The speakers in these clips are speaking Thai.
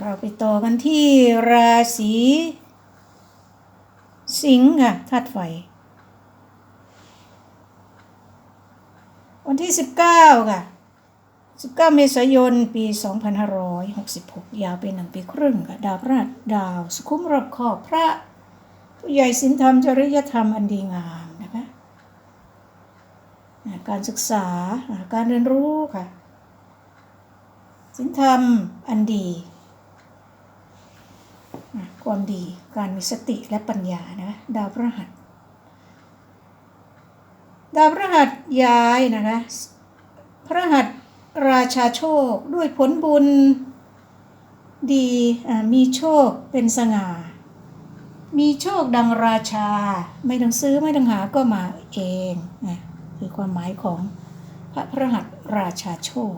เราไปต่อกันที่ราศีสิงห์ค่ะธาตุไฟ วันที่ 19 ค่ะ 19 เมษายน ปี 2566 ยาวเป็นหนึ่งปีครึ่งค่ะ ดาวพระดาว สุขุมรอบขอบพระ ผู้ใหญ่สินธรรม จริยธรรมอันดีงามนะคะ การศึกษาการเรียนรู้ค่ะ สินธรรมอันดี ความดีการมีสติและปัญญานะดาวพระหัสดาวพระหัสย้ายนะคะพระหัสราชาโชคด้วยผลบุญดีมีโชคเป็นสง่า มีโชคดังราชา ไม่ต้องซื้อไม่ต้องหาก็มาเองนะคือความหมายของพระพระหัสราชาโชค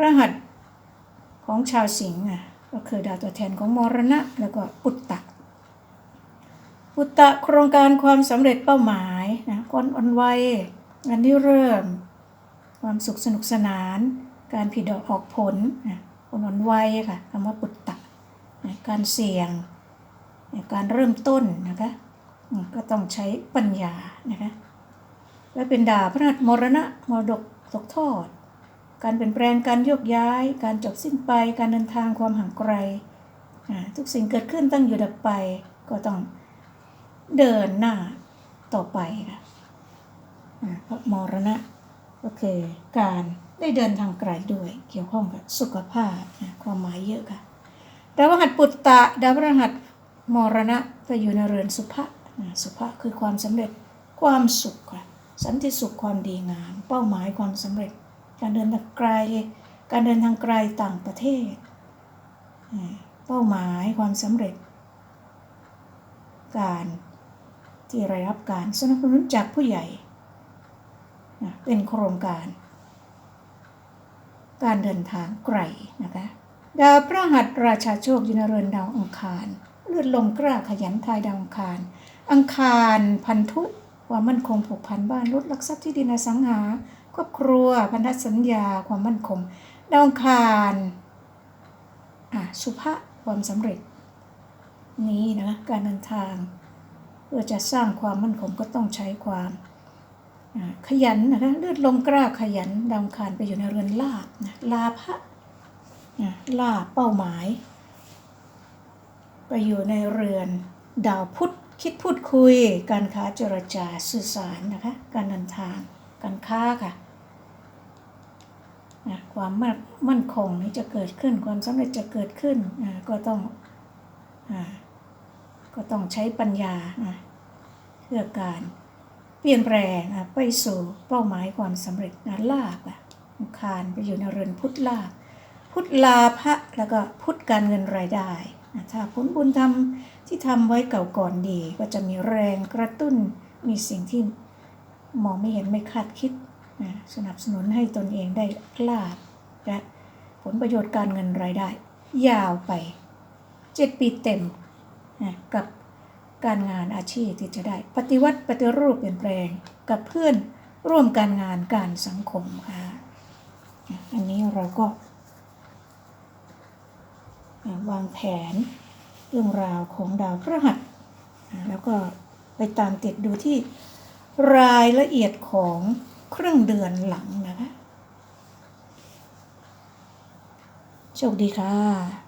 รหัสของชาวสิงห์ก็คือดาวตัวแทนของมรณะแล้วก็ปุตตะปุตตะโครงการความสำเร็จเป้าหมายนะก้อนอ่อนวัยงานที่เริ่ม ความสุขสนุกสนาน การผิดดอกออกผลนะคนอ่อนวัยค่ะคำว่าปุตตะนะการเสี่ยงนะการเริ่มต้นนะคะก็ต้องใช้ปัญญานะคะและเป็นดาวพระหัสมรณะมรดกตกทอด การเปลี่ยนแปลงการโยกย้าย การจบสิ้นไป การเดินทางความห่างไกล ทุกสิ่งเกิดขึ้นตั้งอยู่ดับไป ก็ต้องเดินหน้าต่อไปค่ะเพราะมรณะก็คือการได้เดินทางไกลด้วย เกี่ยวข้องกับสุขภาพความหมายเยอะค่ะดาวหัสปุตตะดาวพฤหัสมรณะก็อยู่ในเรือนสุภะสุภะคือความสำเร็จความสุขค่ะสันติสุขความดีงาม เป้าหมายความสำเร็จ การเดินทางไกล การเดินทางไกลต่างประเทศ เป้าหมายความสำเร็จ การที่ได้รับการสนับสนุนจากผู้ใหญ่ เป็นโครงการ การเดินทางไกลนะคะดาวพระหัสราชาโชคยู่ในเรือนดาวอังคาร เลือดลมกล้าขยันทายดาวอังคาร อังคารพันธุความมั่นคงผูกพันบ้านรถลักทรัพย์ที่ดินอสังหา ครอบครัวพันธสัญญาความมั่นคงดาวอังคารอะสุภะความสำเร็จ นี้นะการเดินทาง เพื่อจะสร้างความมั่นคงก็ต้องใช้ความขยันนะคะเลือดลมกล้าขยันดาวอังคารไปอยู่ในเรือนลาบนะลาภะอะลาเป้าหมาย ไปอยู่ในเรือนดาวพุธคิดพูดคุย การค้าเจรจาสื่อสารนะคะการเดินทาง การค้าค่ะนะความมั่นมั่นคงนี้จะเกิดขึ้นความสำเร็จจะเกิดขึ้นนะก็ต้องอก็ต้องใช้ปัญญานะเพื่อการเปลี่ยนแปลงนะไปสู่เป้าหมายความสำเร็จนะลาบอะคารไปอยู่ในเรือนพุทธลาภพุทธลาภะแล้วก็พุทธการเงินรายได้นะถ้าผลบุญทำที่ทำไว้เก่าก่อนดี ก็จะมีแรงกระตุ้นมีสิ่งที่ มองไม่เห็นไม่คาดคิดนะสนับสนุนให้ตนเองได้ลาและผลประโยชน์การเงินรายได้ ยาวไป 7 ปีเต็มนะกับการงานอาชีพที่จะได้ ปฏิวัติปฏิรูปเปลี่ยนแปลงกับเพื่อนร่วมการงานการสังคมค่ะ อันนี้เราก็ วางแผนเรื่องราวของดาวพฤหัส แล้วก็ไปตามติดดูที่ รายละเอียดของครึ่งเดือนหลังนะคะโชคดีค่ะ